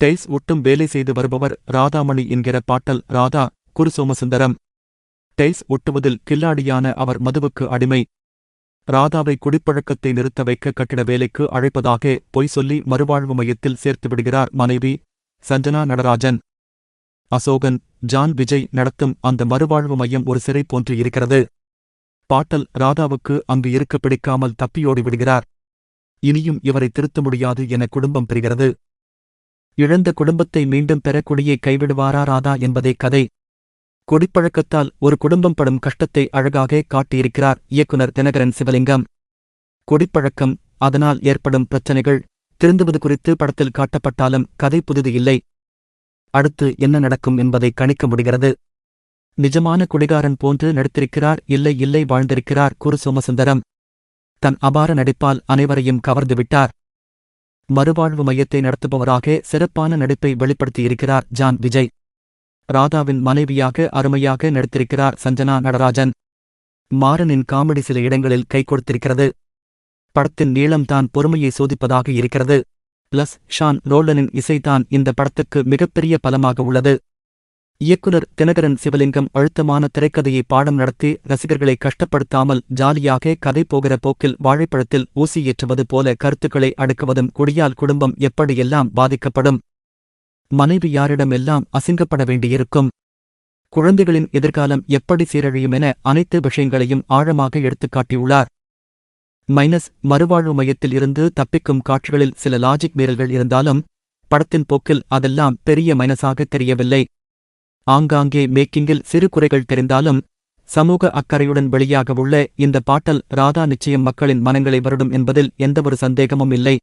டெய்ஸ் ஒட்டும் வேலை செய்து வருபவர் ராதாமணி என்கிற பாட்டல் ராதா குரு சோமசுந்தரம் டெய்ஸ் ஒட்டுவதில் கில்லாடியான அவர் மதுவுக்கு அடிமை. ராதாவை குடிப்பழக்கத்தை நிறுத்த வைக்க கட்டிட வேலைக்கு அழைப்பதாக பொய் சொல்லி மறுவாழ்வு மையத்தில் சேர்த்து விடுகிறார் மனைவி சஞ்சனா நடராஜன். அசோகன் ஜான் விஜய் நடத்தும் அந்த மறுவாழ்வு மையம் ஒரு சிறை போன்று இருக்கிறது. பாட்டல் ராதாவுக்கு அங்கு இருக்க பிடிக்காமல் தப்பியோடி விடுகிறார் இனியும் இவரை திருத்த முடியாது என குடும்பம் பெறுகிறது இழந்த குடும்பத்தை மீண்டும் பெற கைவிடுவாரா ராதா என்பதே கதை. குடிப்பழக்கத்தால் ஒரு குடும்பம் படும் கஷ்டத்தை அழகாக காட்டியிருக்கிறார் இயக்குனர் தினகரன் சிவலிங்கம். குடிப்பழக்கம் அதனால் ஏற்படும் பிரச்சனைகள் திருந்துவது குறித்து படத்தில் காட்டப்பட்டாலும் கதை புதிது இல்லை. அடுத்து என்ன நடக்கும் என்பதை கணிக்க முடிகிறது. நிஜமான குடிகாரன் போன்று நடித்திருக்கிறார் இல்லை இல்லை வாழ்ந்திருக்கிறார் குரு சோமசுந்தரம். தன் அபார நடிப்பால் அனைவரையும் கவர்ந்துவிட்டார் மறுவாழ்வு மையத்தை நடத்துபவராக சிறப்பான நடிப்பை வெளிப்படுத்தியிருக்கிறார் ஜான் விஜய். ராதாவின் மனைவியாக அருமையாக நடித்திருக்கிறார் சஞ்சனா நடராஜன். மாறனின் காமெடி சில இடங்களில் கை கொடுத்திருக்கிறது. படத்தின் நீளம்தான் பொறுமையை சோதிப்பதாக இருக்கிறது. பிளஸ் ஷான் ரோலனின் இசைதான் இந்த படத்துக்கு மிகப்பெரிய பலமாக உள்ளது. இயக்குனர் தினகரன் சிவலிங்கம் அழுத்தமான திரைக்கதையை பாடம் நடத்தி ரசிகர்களை கஷ்டப்படுத்தாமல் ஜாலியாக கதை போகிற போக்கில் வாழைப்பழத்தில் ஊசி ஏற்றுவது போல கருத்துக்களை அடுக்குவதும் குடியால் குடும்பம் எப்படியெல்லாம் பாதிக்கப்படும்? மனைவி யாரிடமெல்லாம் அசிங்கப்பட வேண்டியிருக்கும்? குழந்தைகளின் எதிர்காலம் எப்படி சீரழியும் என அனைத்து விஷயங்களையும் ஆழமாக எடுத்துக்காட்டியுள்ளார் மைனஸ் மறுவாழ்வு மையத்தில் இருந்து தப்பிக்கும் காட்சிகளில் சில லாஜிக் மீறல்கள் இருந்தாலும் படத்தின் போக்கில் அதெல்லாம் பெரிய மைனஸாக தெரியவில்லை. ஆங்காங்கே மேக்கிங்கில் சிறு குறைகள் தெரிந்தாலும் சமூக அக்கறையுடன் வெளியாகவுள்ள இந்த பாட்டல் ராதா நிச்சயம் மக்களின் மனங்களை வருடும் என்பதில் எந்தவொரு சந்தேகமும் இல்லை.